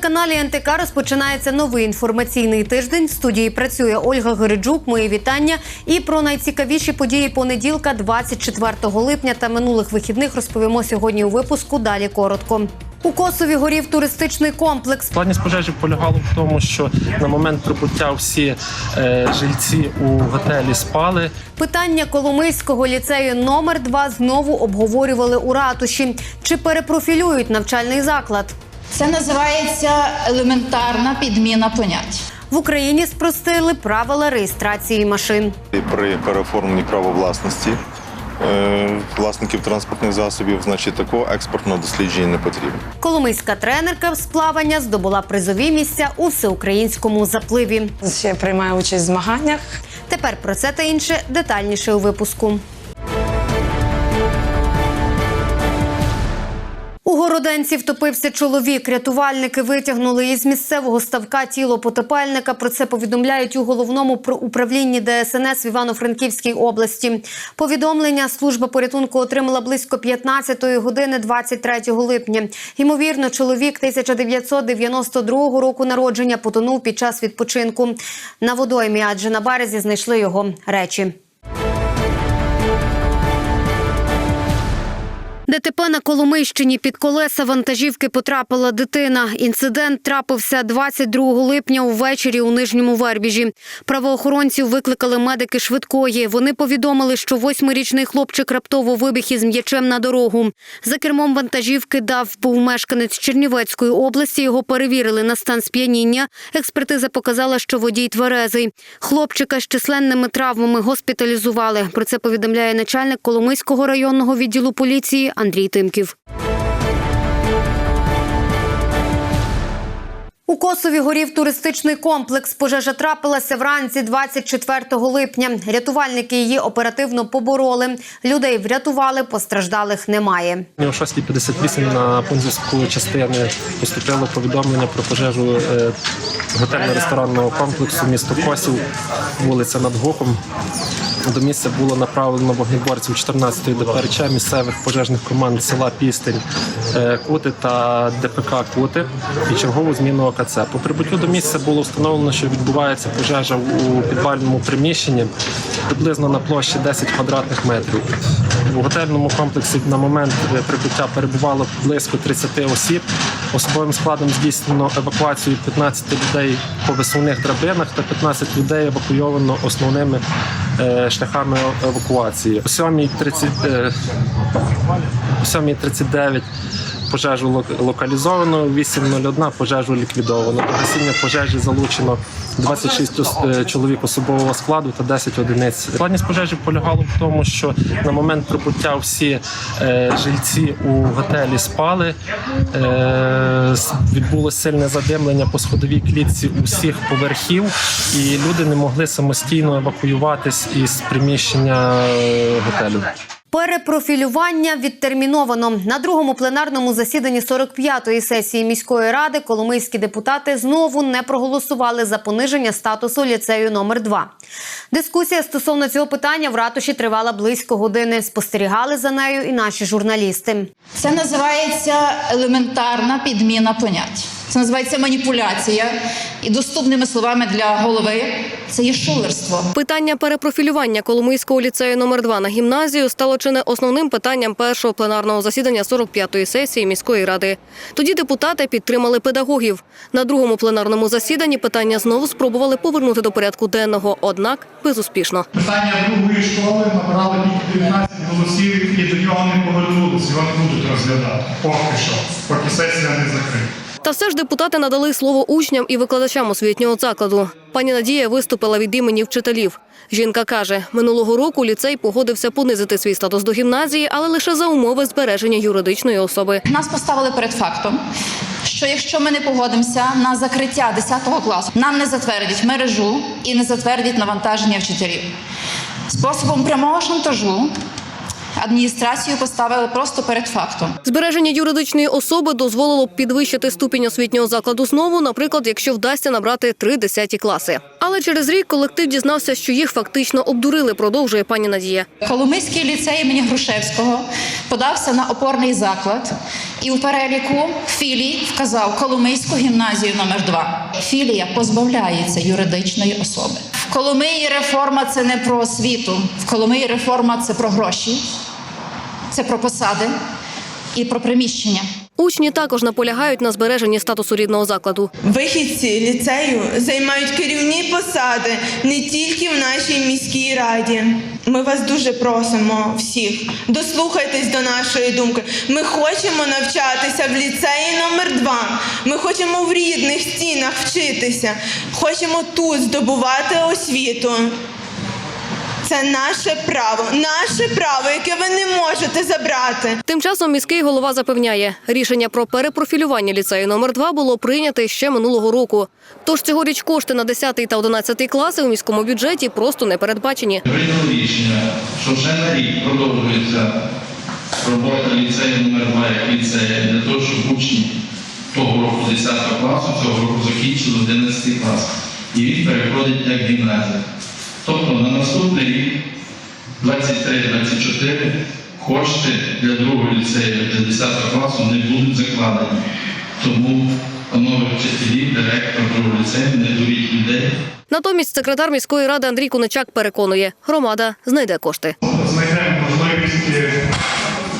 телеканалі НТК розпочинається новий інформаційний тиждень. В студії працює Ольга Гириджук. Мої вітання. І про найцікавіші події понеділка, 24 липня та минулих вихідних розповімо сьогодні у випуску. Далі коротко. У Косові горів туристичний комплекс. Складність пожежі полягала в тому, що на момент прибуття всі е, жильці у готелі спали. Питання Коломийського ліцею номер 2 знову обговорювали у ратуші. Чи перепрофілюють навчальний заклад? Це називається елементарна підміна понять. В Україні спростили правила реєстрації машин. При переоформленні права власності е, власників транспортних засобів, значить такого експортного дослідження не потрібно. Коломийська тренерка з плавання здобула призові місця у всеукраїнському запливі. Ще приймаю участь в змаганнях. Тепер про це та інше детальніше у випуску. Городенці втопився чоловік. Рятувальники витягнули із місцевого ставка тіло потопельника. Про це повідомляють у головному управлінні ДСНС в Івано-Франківській області. Повідомлення служба порятунку отримала близько 15 години 23 липня. Ймовірно, чоловік 1992 року народження потонув під час відпочинку на водоймі, адже на березі знайшли його речі. ДТП на Коломийщині під колеса вантажівки потрапила дитина. Інцидент трапився 22 липня увечері у нижньому вербіжі. Правоохоронців викликали медики швидкої. Вони повідомили, що восьмирічний хлопчик раптово вибіг із м'ячем на дорогу. За кермом вантажівки дав був мешканець Чернівецької області. Його перевірили на стан сп'яніння. Експертиза показала, що водій тверезий. Хлопчика з численними травмами госпіталізували. Про це повідомляє начальник Коломийського районного відділу поліції Андрій Тимків. У Косові горів туристичний комплекс. Пожежа трапилася вранці 24 липня. Рятувальники її оперативно побороли. Людей врятували, постраждалих немає. О 6.58 на пункт частини поступило повідомлення про пожежу е, готельно-ресторанного комплексу місто Косів, вулиця над Гоком. До місця було направлено вогнеборців 14-ї ДПРЧ місцевих пожежних команд села Пістень е, Кути та ДПК Кути і чергову зміну ОКЦ. По прибуттю до місця було встановлено, що відбувається пожежа у підвальному приміщенні приблизно на площі 10 квадратних метрів. В готельному комплексі на момент е, прибуття перебувало близько 30 осіб. Особовим складом здійснено евакуацію 15 людей по висувних драбинах та 15 людей евакуйовано основними шляхами евакуації. О 7.30, е, о 7.39 пожежу лок- локалізовано, 8.01 пожежу ліквідовано. До гасіння пожежі залучено 26 ос- е, чоловік особового складу та 10 одиниць. Складність пожежі полягала в тому, що на момент прибуття всі е, жильці у готелі спали. Е, відбулося сильне задимлення по сходовій клітці усіх поверхів, і люди не могли самостійно евакуюватись із приміщення готелю. Перепрофілювання відтерміновано на другому пленарному засіданні 45-ї сесії міської ради. Коломийські депутати знову не проголосували за пониження статусу ліцею номер 2 Дискусія стосовно цього питання в ратуші тривала близько години. Спостерігали за нею і наші журналісти. Це називається елементарна підміна понять. Це називається маніпуляція. І доступними словами для голови це є шулерство. Питання перепрофілювання Коломийського ліцею номер 2 на гімназію стало чи не основним питанням першого пленарного засідання 45-ї сесії міської ради. Тоді депутати підтримали педагогів. На другому пленарному засіданні питання знову спробували повернути до порядку денного, однак безуспішно. Питання другої школи набрало тільки 19 голосів і до нього не повернулися. Його не будуть розглядати. Поки що, поки сесія не закрита. Та все ж депутати надали слово учням і викладачам освітнього закладу. Пані Надія виступила від імені вчителів. Жінка каже, минулого року ліцей погодився понизити свій статус до гімназії, але лише за умови збереження юридичної особи. Нас поставили перед фактом, що якщо ми не погодимося на закриття 10 класу, нам не затвердять мережу і не затвердять навантаження вчителів. Способом прямого шантажу адміністрацію поставили просто перед фактом. Збереження юридичної особи дозволило б підвищити ступінь освітнього закладу знову, наприклад, якщо вдасться набрати три десяті класи. Але через рік колектив дізнався, що їх фактично обдурили, продовжує пані Надія. Коломийський ліцей імені Грушевського подався на опорний заклад і у переліку філій вказав Коломийську гімназію номер 2 Філія позбавляється юридичної особи. В Коломиї реформа це не про освіту, в Коломиї реформа це про гроші, це про посади і про приміщення. Учні також наполягають на збереженні статусу рідного закладу. Вихідці ліцею займають керівні посади не тільки в нашій міській раді. Ми вас дуже просимо всіх. Дослухайтесь до нашої думки. Ми хочемо навчатися в ліцеї номер 2 Ми хочемо в рідних стінах вчитися. Хочемо тут здобувати освіту. Це наше право, наше право, яке ви не можете забрати. Тим часом міський голова запевняє, рішення про перепрофілювання ліцею номер 2 було прийняте ще минулого року. Тож цьогоріч кошти на 10 та 11 класи у міському бюджеті просто не передбачені. Прийняло рішення, що вже на рік продовжується робота ліцею номер 2 як ліцею для того, щоб учні того року 10 класу, цього року закінчили 11 клас. І він переходить як гімназія. Тобто на наступний рік, 23-24, кошти для другого ліцею, для 10 класу не будуть закладені. Тому, панове вчителі, директор другого ліцею, не дуріть людей. Натомість секретар міської ради Андрій Куничак переконує, громада знайде кошти. Знайдемо можливість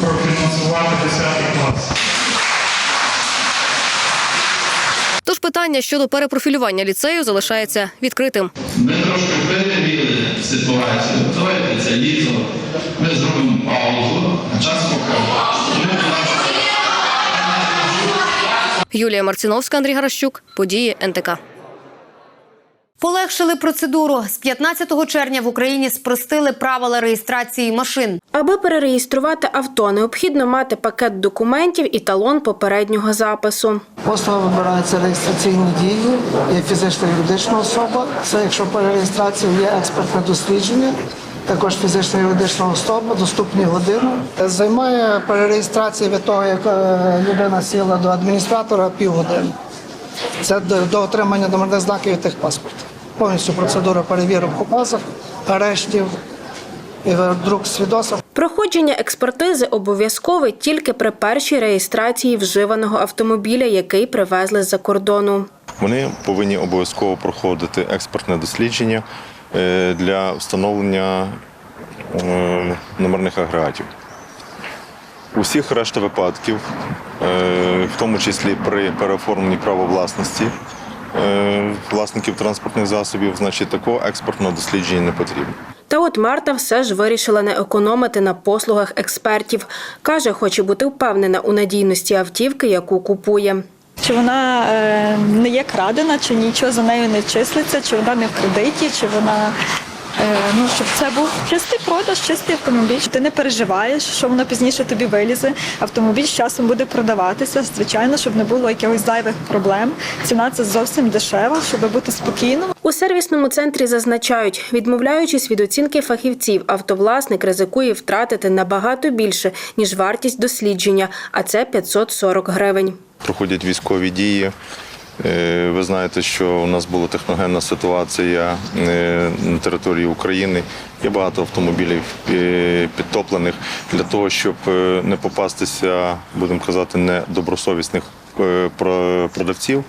профінансувати 10 клас. Тож питання щодо перепрофілювання ліцею залишається відкритим. Ми трошки перевірили ситуацію. Давайте це літо. Ми зробимо паузу, а час покаже. Юлія Марціновська, Андрій Гаращук, події НТК. Полегшили процедуру. З 15 червня в Україні спростили правила реєстрації машин. Аби перереєструвати авто, необхідно мати пакет документів і талон попереднього запису. Послуга вибирається реєстраційні дії, є фізична юридична особа. Це якщо по реєстрації є експертне дослідження, також фізична і юридична особа, доступні години. Займає перереєстрація від того, як е, людина сіла до адміністратора півгодини. Це до, отримання номерних знаків і техпаспорта. Повністю процедура перевірок базах, арештів і друк свідоцтв. Проходження експертизи обов'язкове тільки при першій реєстрації вживаного автомобіля, який привезли з-за кордону. Вони повинні обов'язково проходити експертне дослідження е, для встановлення е, номерних агрегатів. Усіх решта випадків, е, в тому числі при переоформленні права власності власників транспортних засобів, значить такого експертного дослідження не потрібно. Та от Марта все ж вирішила не економити на послугах експертів. Каже, хоче бути впевнена у надійності автівки, яку купує. Чи вона е, не є крадена, чи нічого за нею не числиться, чи вона не в кредиті, чи вона е, ну щоб це був чистий продаж, чистий автомобіль. Ти не переживаєш, що воно пізніше тобі вилізе. Автомобіль з часом буде продаватися. Звичайно, щоб не було якихось зайвих проблем. Ціна це зовсім дешева, щоб бути спокійним. У сервісному центрі зазначають, відмовляючись від оцінки фахівців, автовласник ризикує втратити набагато більше ніж вартість дослідження, а це 540 гривень. проходять військові дії. Е, Ви знаєте, що у нас була техногенна ситуація е, на території України. Є багато автомобілів е, підтоплених для того, щоб не попастися, будемо казати, недобросовісних продавців.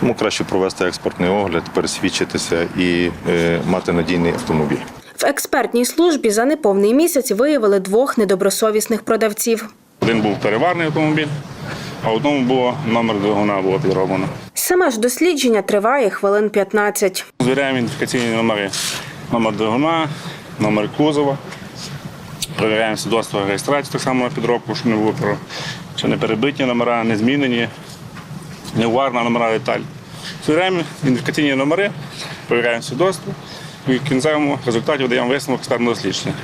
Тому краще провести експортний огляд, пересвідчитися і мати надійний автомобіль. В експертній службі за неповний місяць виявили двох недобросовісних продавців. Один був переварний автомобіль, а одному було номер двигуна було підроблено. Саме ж дослідження триває хвилин 15. Звіряємо ідентифікаційні номери. Номер двигуна, номер кузова. Перевіряємо свідоцтво реєстрації так само на підробку, щоб не було чи не перебиті номера, не змінені, не уварна номера деталь. Звіряємо ідентифікаційні номери, перевіряємо свідоцтво і в кінцевому результаті видаємо висновок експертного дослідження.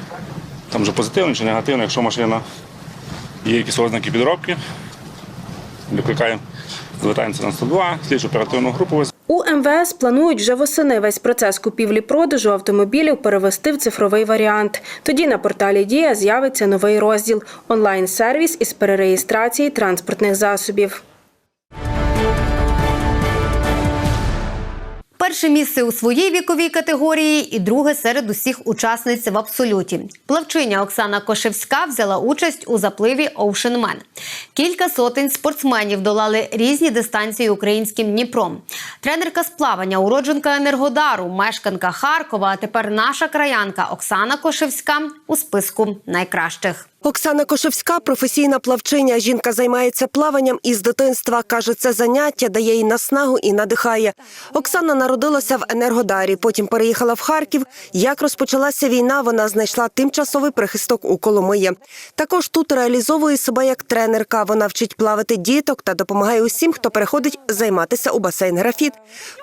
Там вже позитивно чи негативно, якщо машина є якісь ознаки підробки, викликаємо, звертаємося на 102, слідчу оперативну групу У МВС планують вже восени весь процес купівлі-продажу автомобілів перевести в цифровий варіант. Тоді на порталі Дія з'явиться новий розділ онлайн-сервіс із перереєстрації транспортних засобів. Перше місце у своїй віковій категорії і друге серед усіх учасниць в абсолюті. Плавчиня Оксана Кошевська взяла участь у запливі Man. Кілька сотень спортсменів долали різні дистанції українським Дніпром. Тренерка з плавання, уродженка Енергодару, мешканка Харкова, а тепер наша краянка Оксана Кошевська у списку найкращих. Оксана Кошевська професійна плавчиня. Жінка займається плаванням із дитинства. Каже, це заняття дає їй наснагу і надихає. Оксана народилася в Енергодарі, потім переїхала в Харків. Як розпочалася війна, вона знайшла тимчасовий прихисток у Коломиї. Також тут реалізовує себе як тренерка. Вона вчить плавати діток та допомагає усім, хто переходить займатися у басейн графіт.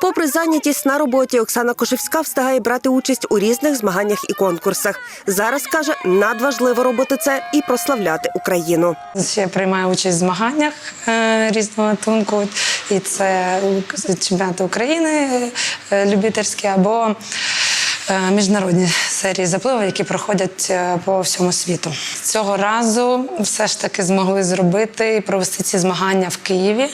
Попри зайнятість на роботі, Оксана Кошевська встигає брати участь у різних змаганнях і конкурсах. Зараз каже, надважливо робити це і прославляти Україну. Ще приймаю участь в змаганнях е, різного гатунку. І це чемпіонати України е, любительські або е, міжнародні серії запливу, які проходять по всьому світу. Цього разу все ж таки змогли зробити і провести ці змагання в Києві.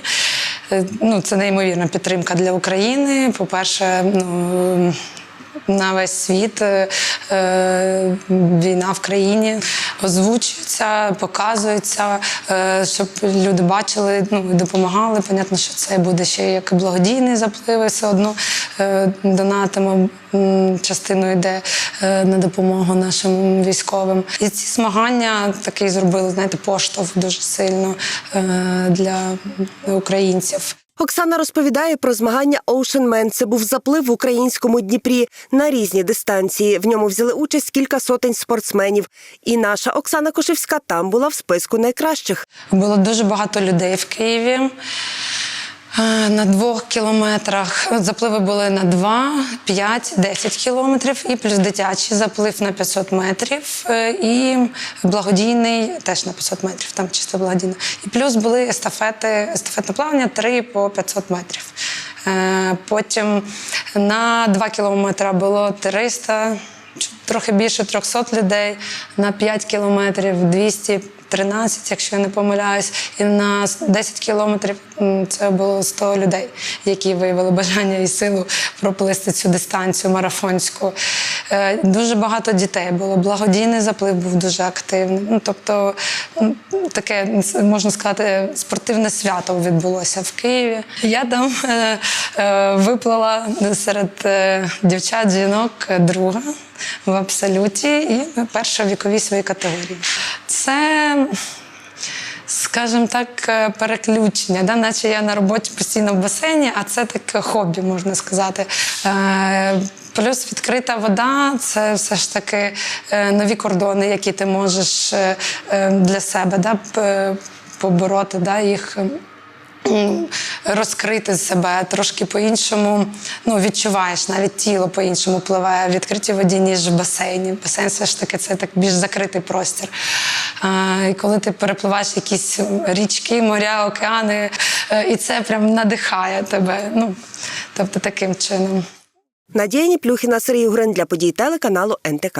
Ну, це неймовірна підтримка для України. По-перше, ну, на весь світ е, е, війна в країні озвучується, показується, е, щоб люди бачили, ну допомагали. Понятно, що це буде ще як і благодійний заплив, все одно донатимо. Частину йде на допомогу нашим військовим. І ці змагання такий зробили, знаєте, поштовх дуже сильно для українців. Оксана розповідає про змагання Ocean Man. Це був заплив в українському Дніпрі на різні дистанції. В ньому взяли участь кілька сотень спортсменів. І наша Оксана Кошевська там була в списку найкращих. Було дуже багато людей в Києві. На двох кілометрах запливи були на 2, 5, 10 кілометрів, і плюс дитячий заплив на 500 метрів, е, і благодійний теж на 500 метрів, там чисто благодійно. І плюс були естафети, естафетне плавання 3 по 500 метрів. Е, Потім на 2 кілометри було 300, ч- трохи більше 300 людей, на 5 кілометрів 213, якщо я не помиляюсь, і на 10 кілометрів це було 100 людей, які виявили бажання і силу проплисти цю дистанцію марафонську. Е, Дуже багато дітей було. Благодійний заплив був дуже активний. Ну, тобто, таке можна сказати, спортивне свято відбулося в Києві. Я там е, е, виплила серед е, дівчат, жінок друга в абсолюті і перша віковій своїй категорії. Це скажімо так, е, переключення, да? наче я на роботі постійно в басейні, а це таке хобі, можна сказати. Е, Плюс відкрита вода це все ж таки е, нові кордони, які ти можеш для себе да, побороти да, їх. Розкрити себе трошки по-іншому, ну відчуваєш, навіть тіло по-іншому пливе в відкритій воді, ніж в басейні. Басейн все ж таки це так більш закритий простір. А, і коли ти перепливаєш якісь річки, моря, океани, е, і це прям надихає тебе. Ну, тобто таким чином. Надія Ніплюхіна, Сергій Гурен для подій телеканалу НТК.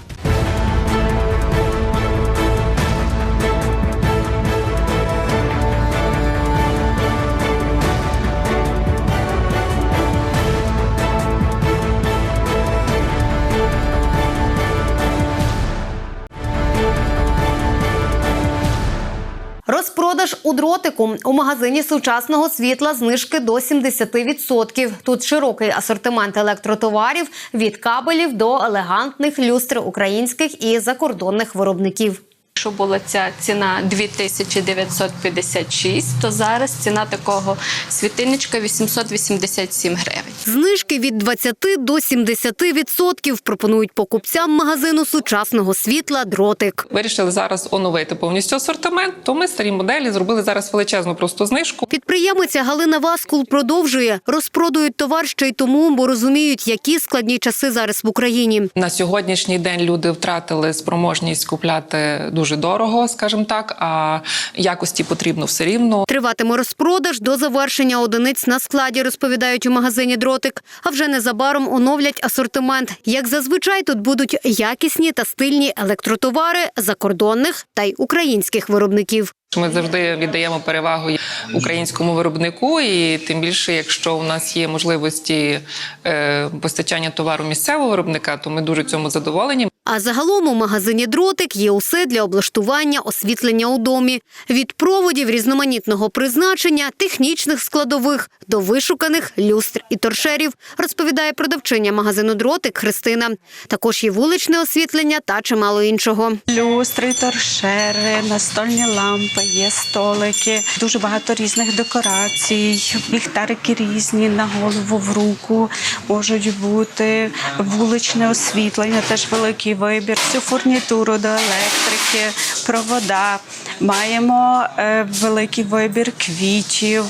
У дротику у магазині сучасного світла знижки до 70%. Тут широкий асортимент електротоварів від кабелів до елегантних люстр українських і закордонних виробників. Якщо була ця ціна 2956, то зараз ціна такого світильничка 887 гривень. Знижки від 20 до 70% пропонують покупцям магазину сучасного світла дротик. Вирішили зараз оновити повністю асортимент, то ми старі моделі зробили зараз величезну просто знижку. Підприємиця Галина Васкул продовжує розпродують товар ще й тому, бо розуміють, які складні часи зараз в Україні. На сьогоднішній день люди втратили спроможність купляти дуже дуже дорого, скажімо так, а якості потрібно все рівно. Триватиме розпродаж до завершення одиниць на складі, розповідають у магазині Дротик. А вже незабаром оновлять асортимент. Як зазвичай, тут будуть якісні та стильні електротовари закордонних та й українських виробників. Ми завжди віддаємо перевагу українському виробнику, і тим більше, якщо у нас є можливості е, постачання товару місцевого виробника, то ми дуже цьому задоволені. А загалом у магазині Дротик є усе для облаштування освітлення у домі від проводів різноманітного призначення, технічних складових до вишуканих люстр і торшерів, розповідає продавчиня магазину Дротик Христина. Також є вуличне освітлення та чимало іншого. Люстри, торшери, настольні лампи, є столики, дуже багато різних декорацій, ліхтарики різні на голову в руку можуть бути, вуличне освітлення, теж великий вибір, всю фурнітуру до електрики, провода. Маємо е, великий вибір квітів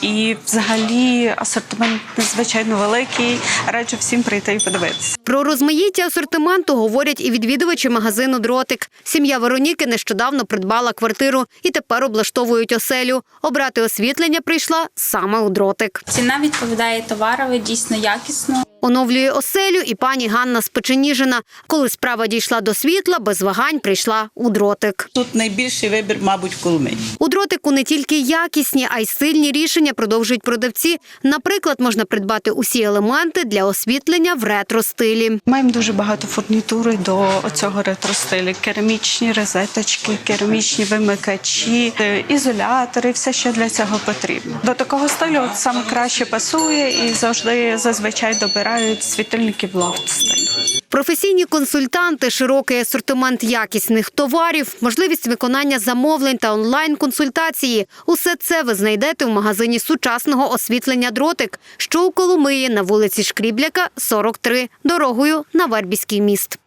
і взагалі асортимент надзвичайно великий. Раджу всім прийти і подивитися. Про розмаїття асортименту говорять і відвідувачі магазину Дротик. Сім'я Вероніки нещодавно придбала квартиру і тепер облаштовують оселю. Обрати освітлення прийшла саме у Дротик. Ціна відповідає товарові, дійсно якісно. Оновлює оселю і пані Ганна Спеченіжина. Коли справа дійшла до світла, без вагань прийшла у Дротик. Тут найбільший вибір, мабуть, кулми. У дротику не тільки якісні, а й сильні рішення продовжують продавці. Наприклад, можна придбати усі елементи для освітлення в ретро-стилі. Маємо дуже багато фурнітури до цього ретро-стилю. Керамічні розеточки, керамічні вимикачі, е, ізолятори, все, що для цього потрібно. До такого стилю от саме краще пасує і завжди зазвичай добирають світильників лофт стилю. Професійні консультанти, широкий асортимент якісних товарів, можливість виконання замовлень та онлайн-консультації – усе це ви знайдете в магазині сучасного освітлення «Дротик», що у Коломиї на вулиці Шкрібляка, 43, дорогою на Вербіський міст.